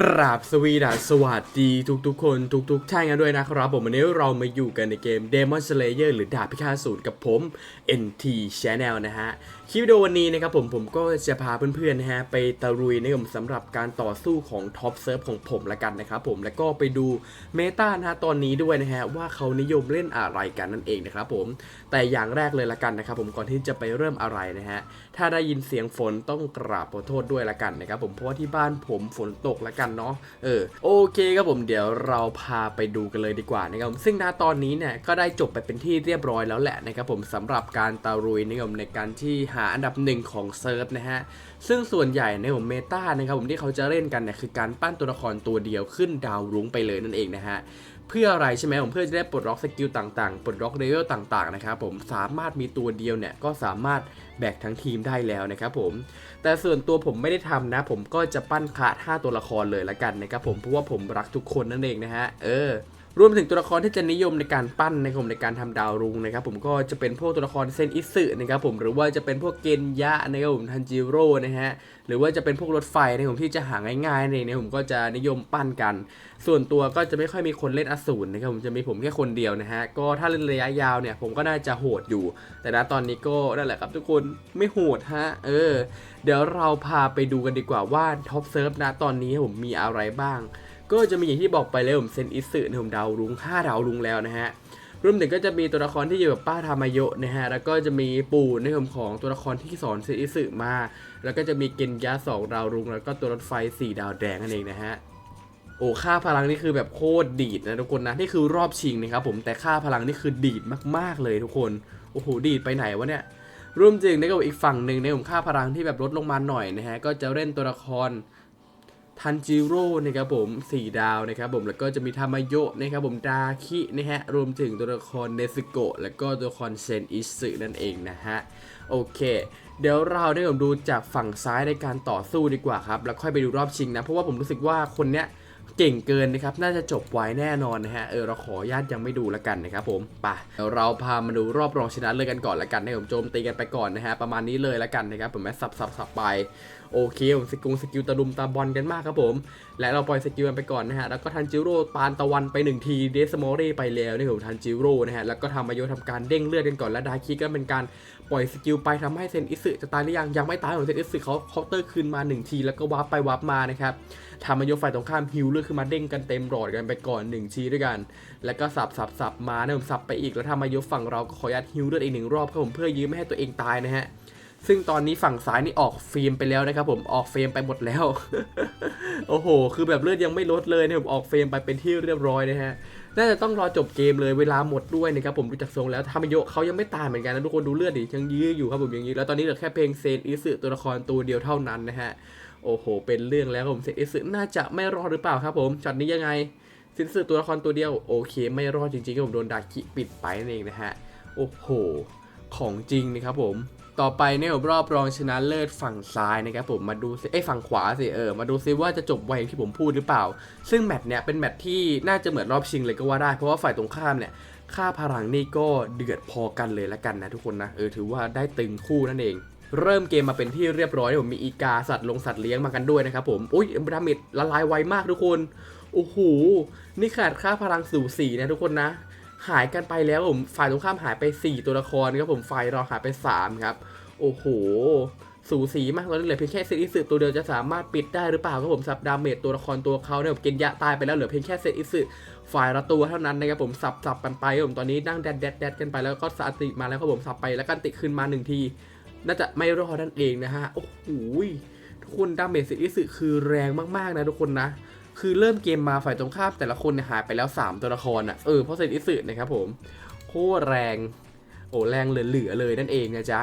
กราบสวีดัสสวัสดีทุกๆคนทุกๆท่านกันด้วยนะครับผมวันนี้เรามาอยู่กันในเกม Demon Slayer หรือดาบพิฆาตศูนย์กับผม NT Channel นะฮะ คลิปวิดีโอวันนี้นะครับผมผมก็จะพาเพื่อนๆนะฮะ ไปตะลุยนะครับผมสำหรับการต่อสู้ของท็อปเซิร์ฟของผมละกันนะครับผมแล้วก็ไปดูเมตานะฮะตอนนี้ด้วยนะฮะ ว่าเขานิยมเล่นอะไรกันนั่นเองนะครับผมแต่อย่างแรกเลยละกันนะครับผมก่อนที่จะไปเริ่มอะไรนะฮะถ้าได้ยินเสียงฝนต้องกราบขอโทษด้วยละกันนะครับผมเพราะว่าที่บ้านผมฝนตกละกันเนาะเออโอเคครับผมเดี๋ยวเราพาไปดูกันเลยดีกว่านะครับผมซึ่งณตอนนี้เนี่ยก็ได้จบไปเป็นที่เรียบร้อยแล้วแหละนะครับผมสำหรับการตารุยนะครับผมในการที่หาอันดับหนึ่งของเซิร์ฟนะฮะซึ่งส่วนใหญ่ในผมเมตานะครับผมที่เขาจะเล่นกันเนี่ยคือการปั้นตัวละครตัวเดียวขึ้นดาวรุ้งไปเลยนั่นเองนะฮะเพื่ออะไรใช่ไหมผมเพื่อจะได้ปลดล็อกสกิลต่างๆ ปลดล็อกเลเวลต่างๆนะครับผมสามารถมีตัวเดียวเนี่ยก็สามารถแบกทั้งทีมได้แล้วนะครับผม แต่ส่วนตัวผมไม่ได้ทำนะ ผมก็จะปั้นคาท่าตัวละครเลยละกันนะครับผมเพราะว่าผมรักทุกคนนั่นเองนะฮะเออ รวมถึงตัวละครที่จะนิยมในการปั้นนะครับผมในการทำดาวรุ่งนะครับผมก็จะเป็นพวกตัวละครเซนอิสึนะครับผมหรือว่าจะเป็นพวกเกนยะนะครับผมทันจิโร่นะฮะหรือว่าจะเป็นพวกรถไฟนะครับผมที่จะหาง่ายๆเนี่ยนะผมก็จะนิยมปั้นกัน ส่วนตัวก็จะไม่ค่อยมีคนเล่นอสูรนะครับผมจะมีผมแค่คนเดียวนะฮะก็ถ้าเล่นระยะยาวเนี่ยผมก็น่าจะโหดอยู่ แต่ณตอนนี้ก็นั่นแหละครับทุกคนไม่โหดฮะเออ เดี๋ยวเราพาไปดูกันดีกว่าว่าท็อปเซิร์ฟนะตอนนี้ผมมีอะไรบ้าง ก็จะมีอย่างที่บอกไปเลยผมเซนอิสึนะผมดาวรุ้ง5ดาวรุ้งแล้วนะฮะรวมถึงก็จะมีตัวละครที่อยู่กับป้าทามาโยะนะฮะ แล้วก็จะมีปู่ในผมของตัวละครที่สอนเซนอิสึมา แล้วก็จะมีเกนยะสองดาวรุงแล้วก็ตัวรถไฟ 4 ดาวแดงนั่นเองนะฮะ โอ้ค่าพลังนี่คือแบบโคตรดีดนะทุกคนนะ นี่คือรอบชิงนะครับผม แต่ค่าพลังนี่คือดีดมากๆเลยทุกคน โอ้โหดีดไปไหนวะเนี่ย รวมถึงในะครับอีกฝั่งหนึ่งในผมค่าพลังที่แบบลดลงมาหน่อยนะฮะ ก็จะเล่นตัวละคร ทันจิโร่นะครับผม 4 ดาวนะครับผมแล้วก็จะมีทามาโยะนะครับผมดาคินะฮะรวมถึงตัวละครเนซึโกะแล้วก็ตัวละครเซนอิสึนั่นเองนะฮะโอเค เดี๋ยวเราได้ผมดูจากฝั่งซ้ายในการต่อสู้ดีกว่าครับ แล้วค่อยไปดูรอบชิงนะ เพราะว่าผมรู้สึกว่าคนเนี้ยเก่งเกินนะครับ น่าจะจบไวแน่นอนนะฮะ เออ เราขออนุญาตยังไม่ดูแล้วกันนะครับผมปเดี๋ยวเราพามาดูรอบรองชนะเลิศกันก่อนละกันนะผมโจมตีกันไปก่อนนะฮะ ประมาณนี้เลยละกันนะครับผมแม่สับสับสับไป โอเคสกิลสกิลตะลุมตาบอลกันมากครับผม และเราปล่อยสกิลกันไปก่อนนะฮะ แล้วก็ทันจิโร่ปานตะวันไปหนึ่งทีเดสมอรี่ไปแล้วนี่ผมทันจิโร่นะฮะ แล้วก็ทำมาโยทำการเด้งเลือดกันก่อน และดาคิก็เป็นการปล่อยสกิลไปทำให้เซนอิสึจะตายหรือยัง ยังไม่ตายของเซนอิสึเขาเคาน์เตอร์คืนมาหนึ่งทีแล้วก็วาร์ปไปวาร์ปมานะครับทำมาโยฝ่ายตรงข้ามฮิวเลือดขึ้นมาเด้งกันเต็มหลอดกันไปก่อนหนึ่งทีด้วยกัน แล้วก็สับสับสับมาเนี่ยผมสับไปอีกแล้วทำมาโยฝั่งเราก็ขอยัดฮิวเลือดอีกหนึ่งรอบครับผมเพื่อยื้อไม่ให้ตัวเองตายนะฮะ ซึ่งตอนนี้ฝั่งซ้ายนี่ออกฟิล์มไปแล้วนะครับผมออกเฟรมไปหมดแล้ว โอ้โห คือแบบเลือดยังไม่ลดเลยเนี่ยผมออกเฟรมไปเป็นที่เรียบร้อยนะฮะน่าจะต้องรอจบเกมเลยเวลาหมดด้วยนะครับผมดูจากทรงแล้วทามาโยเขายังไม่ตายเหมือนกันนะทุกคนดูเลือดดิยังยื้ออยู่ครับผมยังยื้อแล้วตอนนี้เหลือแค่เพลงเซนอิสึตัวละครตัวเดียวเท่านั้นนะฮะโอ้โห เป็นเรื่องแล้วครับผมเซนอิสึน่าจะไม่รอดหรือเปล่าครับผมช็อตนี้ยังไงเซนอิสึตัวละครตัวเดียวโอเค ไม่รอดจริงๆครับผมโดนดาคิปิดไปนั่นเองนะฮะโอ้โห ของจริงนะครับผม ต่อไปเนี่ยผมรอบรองชนะเลิศฝั่งซ้ายนะครับผมมาดูซิเอ้ฝั่งขวาสิเออมาดูซิว่าจะจบไวอย่างที่ผมพูดหรือเปล่า ซึ่งแมตช์เนี่ยเป็นแมตช์ที่น่าจะเหมือนรอบชิงเลยก็ว่าได้ เพราะว่าฝ่ายตรงข้ามเนี่ยค่าพลังนี่ก็เดือดพอกันเลยละกันนะทุกคนนะเออถือว่าได้ตึงคู่นั่นเองเริ่มเกมมาเป็นที่เรียบร้อยผมมีอีกาสัตว์ลงสัตว์เลี้ยงมากันด้วยนะครับผมอุ้ยดาเมจละลายไวมากทุกคนโอ้โหนี่ขาดค่าพลังสู่สีนะทุกคนนะ หายกันไปแล้วผมฝ่ายตรงข้ามหายไป 4 ตัวละครครับผมฝ่ายเราหายไป 3 ครับ โอ้โห สูสีมากตอนนี้เหลือเพียงแค่เซตอิสึตัวเดียวจะสามารถปิดได้หรือเปล่าครับผมสับดาเมจตัวละครตัวเขาเนี่ยผมเกนยะตายไปแล้วเหลือเพียงแค่เซตอิสึฝ่ายละตัวเท่านั้นนะครับผมสับสับกันไปผมตอนนี้นั่งแดดแดดแดดกันไปแล้วก็สติมาแล้วครับผมสับไปแล้วก็ติขึ้นมาหนึ่งทีน่าจะไม่รอดนั่นเองนะฮะโอ้โหทุกคนดาเมจเซตอิสึคือแรงมากๆนะทุกคนนะ คือเริ่มเกมมาฝ่ายตรงข้ามแต่ละคนเนี่ยหายไปแล้ว 3 ตัวละครอะเออเพราะเซนอิสึนะครับผมโคตรแรงโอ้แรงเหลือๆเลยนั่นเองนะจ๊ะ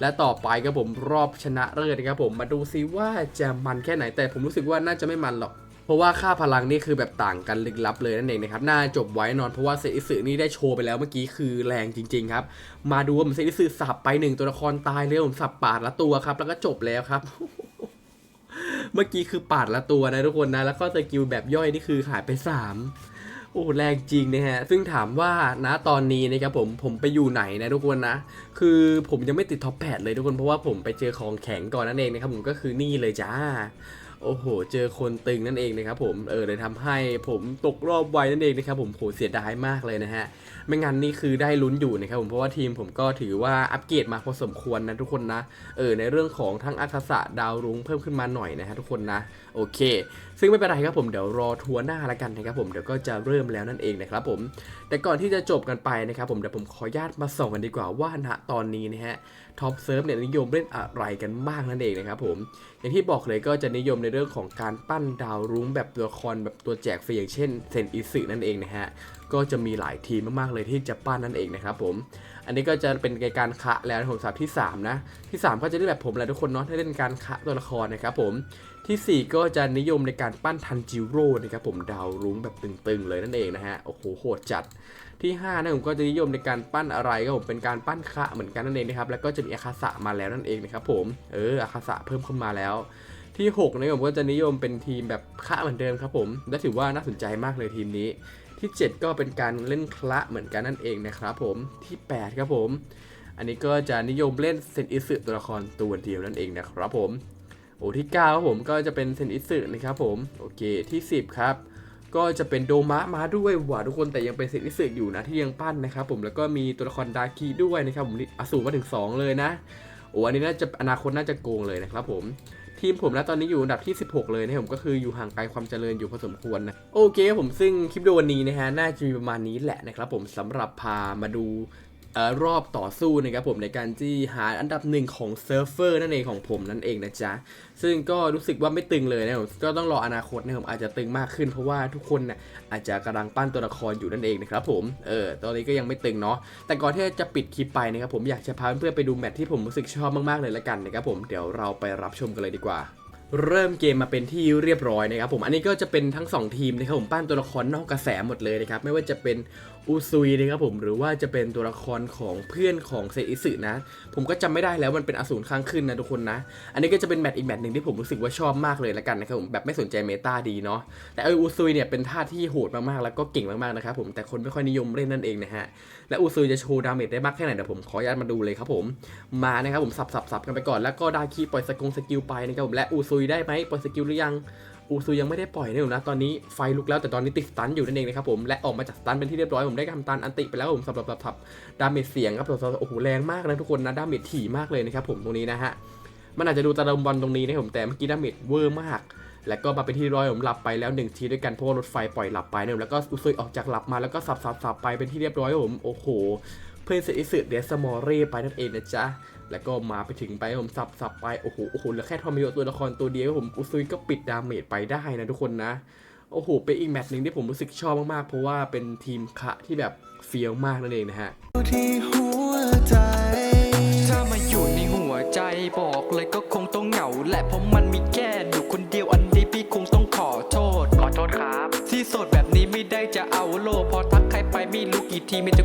และต่อไปครับผมรอบชนะเลิศนะครับผมมาดูซิว่าจะมันแค่ไหนแต่ผมรู้สึกว่าน่าจะไม่มันหรอก เพราะว่าค่าพลังนี่คือแบบต่างกันลึกลับเลยนั่นเองนะครับน่าจบไว้นอนเพราะว่าเซอิสึนี่ได้โชว์ไปแล้วเมื่อกี้คือแรงจริง ๆ ครับ มาดูว่าผมเซอิสึสับไปหนึ่งตัวละครตายเลยผมสับปาดละตัวครับ แล้วก็จบแล้วครับ เมื่อกี้คือปาดละตัวนะทุกคนนะ แล้วก็สกิลแบบย่อยนี่คือหายไป 3 โอ้แรงจริงนะฮะ ซึ่งถามว่านะตอนนี้นะครับผมผมไปอยู่ไหนนะทุกคนนะ คือผมยังไม่ติดท็อปแเลยทุกคนเพราะว่าผมไปเจอของแข็งก่อนนั่นเองนะครับผมก็คือนี่เลยจ้า โอ้โห เจอคนตึงนั่นเองนะครับผม เออเลยทำให้ผมตกรอบไวนั่นเองนะครับผมโหเสียดายมากเลยนะฮะ ไม่งั้นนี่คือได้ลุ้นอยู่นะครับผม เพราะว่าทีมผมก็ถือว่าอัปเกรดมาพอสมควรนะทุกคนนะ เออในเรื่องของทั้งอาคาสะดาวรุ้งเพิ่มขึ้นมาหน่อยนะฮะทุกคนนะ โอเค ซึ่งไม่เป็นไรครับผม เดี๋ยวรอทัวร์หน้าละกันนะครับผม เดี๋ยวก็จะเริ่มแล้วนั่นเองนะครับผม แต่ก่อนที่จะจบกันไปนะครับผม เดี๋ยวผมขออนุญาตมาส่องกันดีกว่าว่าณตอนนี้นะฮะท็อปเซิร์ฟเนี่ยนิยมเล่นอะไรกันบ้างนั่นเองนะครับผม อย่างที่บอกเลยก็จะนิยมในเรื่องของการปั้นดาวรุ้งแบบตัวละครแบบตัวแจกฟรีอย่างเช่นเซนอิสึนั่นเองนะฮะก็จะมีหลายทีมมากๆเลยที่จะปั้นนั่นเองนะครับผมอันนี้ก็จะเป็นการคะแล้วผมสับที่ 3 นะ ที่ 3 ก็จะได้แบบผมแหละทุกคนเนาะที่เล่นการคะตัวละครนะครับผม ทีสี่ 4 ก็จะนิยมในการปั้นทันจิโร่นะครับผมดาวรุ้งแบบตึงๆเลยนั่นเองนะฮะโอ้โหโหดจัดที่5นะผมก็จะนิยมในการปั้นอะไรก็ผมเป็นการปั้นคะเหมือนกันนั่นเองนะครับแล้วก็จะมีอาคาสะมาแล้วนั่นเองนะครับผมเอออาคาสะเพิ่มขึ้นมาแล้ว ที่6นะผมก็จะนิยมเป็นทีมแบบคะเหมือนเดิมครับผมและถือว่าน่าสนใจมากเลยทีมนี้ ที่ 7 ก็เป็นการเล่นคละเหมือนกันนั่นเองนะครับผมที่ 8 ครับผม อันนี้ก็จะนิยมเล่นเซนอิสึตัวละครตัวเดียวนั่นเองนะครับผม โอ้ที่9ครับผมก็จะเป็นเซนอิสึนะครับผมโอเคที่ 10 ครับ ก็จะเป็นโดมะมาด้วยว่าทุกคนแต่ยังเป็นเซนอิสึอยู่นะที่ยังปั้นนะครับผมแล้วก็มีตัวละครดาคิด้วยนะครับผมอสูรมาถึง 2 เลยนะโอ้อันนี้น่าจะอนาคตน่าจะโกงเลยนะครับผมทีมผมนะตอนนี้อยู่อันดับที่ 16 เลยนะผมก็คืออยู่ห่างไกลความเจริญอยู่พอสมควรนะโอเคผมซึ่งคลิปวิดีโอวันนี้นะฮะน่าจะมีประมาณนี้แหละนะครับผมสำหรับพามาดู รอบต่อสู้นะครับผมในการที่หาอันดับหนึ่งของเซิร์ฟเวอร์นั่นเองของผมนั่นเองนะจ๊ะ ซึ่งก็รู้สึกว่าไม่ตึงเลยนะผมก็ต้องรออนาคตนะผมอาจจะตึงมากขึ้นเพราะว่าทุกคนน่ะอาจจะกำลังปั้นตัวละครอยู่นั่นเองนะครับผมเออตอนนี้ก็ยังไม่ตึงเนาะแต่ก่อนที่จะปิดคลิปไปนะครับผมอยากจะพาเพื่อนๆไปดูแมตช์ที่ผมรู้สึกชอบมากๆเลยละกันนะครับผมเดี๋ยวเราไปรับชมกันเลยดีกว่า เริ่มเกมมาเป็นที่เรียบร้อยนะครับผมอันนี้ก็จะเป็นทั้ง 2 ทีมนะครับผมปั้นตัวละครนอกกระแสหมดเลยนะครับไม่ว่าจะเป็นอูซุยนะครับผมหรือว่าจะเป็นตัวละครของเพื่อนของเซอิสึนะ ผมก็จำไม่ได้แล้วมันเป็นอสูรข้างขึ้นนะทุกคนนะ อันนี้ก็จะเป็นแมตช์อีกแมตช์หนึ่งที่ผมรู้สึกว่าชอบมากเลยละกันนะครับผมแบบไม่สนใจเมตาดีเนาะแต่เอออูซุยเนี่ยเป็นท่าที่โหดมากๆแล้วก็เก่งมากๆนะครับผมแต่คนไม่ค่อยนิยมเล่นนั่นเองนะฮะและอูซุยจะโชว์ดาเมจได้มากแค่ไหนเดี๋ยวผมขออนุญาตมาดูเลยครับผมมานะครับผมสับสับสับกันไปก่อนแล้วก็ดาคีปล่อยสกงสกิลไปนะครับผมและอูซุุยได้ไหมปล่อยสกิลหรือยังอูซูยังไม่ได้ปล่อยนะผมนะตอนนี้ไฟลุกแล้วแต่ตอนนี้ติดสตันอยู่นั่นเองนะครับผมและออกมาจากสตันเป็นที่เรียบร้อยผมได้ทำตันอันติไปแล้วผมสับสับสับสับดาเมจเสียงครับโอ้โหแรงมากนะทุกคนนะดาเมจถี่มากเลยนะครับผมตรงนี้นะฮะมันอาจจะดูตะลุมบอลตรงนี้นะผมแต่เมื่อกี้ดาเมจเวอร์มาก แล้วก็มาเป็นที่ร้อยผมหลับไปแล้วหนึ่งทีด้วยกันเพราะว่ารถไฟปล่อยหลับไปเนี่ยแล้วก็อูซุยออกจากหลับมาแล้วก็สับสับสับไปเป็นที่เรียบร้อยผมโอ้โห เพื่อนเซอิสึเดสมอเร่ไปนั่นเองนะจ๊ะ แล้วก็มาไปถึงไปผมสับสับไป โอ้โห โอ้โห เหลือแค่ทอมิโยตัวละครตัวเดียวผมอุซุยก็ปิดดาเมจไปได้นะทุกคนนะ โอ้โห เป็นอีกแมตช์หนึ่งที่ผมรู้สึกชอบมากๆ เพราะว่าเป็นทีมคะที่แบบเฟี้ยวมากนั่นเองนะฮะที่หัวใจถ้ามาอยู่ในหัวใจบอกเลยก็คงต้องเหงาแหละเพราะมันมีแค่อยู่คนเดียวอันนี้พี่คงต้องขอโทษ ขอโทษครับ ที่โสดแบบนี้ไม่ได้จะเอาโลพอทักใครไปไม่รู้กี่ทีมีแต่